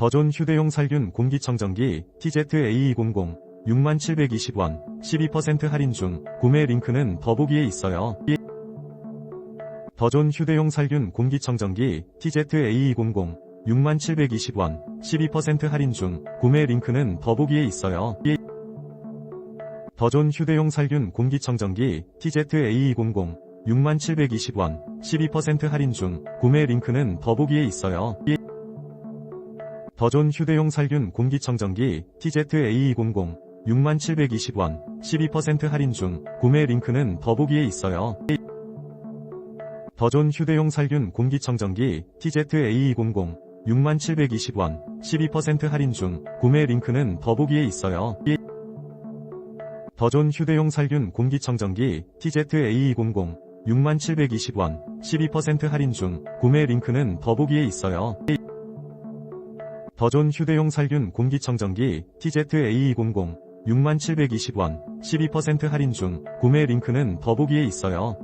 더존 휴대용 살균 공기청정기 TZA200 6720원 12% 할인 중 구매 링크는 더보기에 있어요. 더존 휴대용 살균 공기청정기 TZA200 6720원 12% 할인 중 구매 링크는 더보기에 있어요. 더존 휴대용 살균 공기청정기 TZA200 6720원 12% 할인 중 구매 링크는 더보기에 있어요. 더존 휴대용 살균 공기청정기 TZA200 6720원 12% 할인 중 구매 링크는 더보기에 있어요. 더존 휴대용 살균 공기청정기 TZA200 6720원 12% 할인 중 구매 링크는 더보기에 있어요. 더존 휴대용 살균 공기청정기 TZA200 6720원 12% 할인 중 구매 링크는 더보기에 있어요. 더존 휴대용 살균 공기청정기 TZA200 6720원 12% 할인 중 구매 링크는 더보기에 있어요.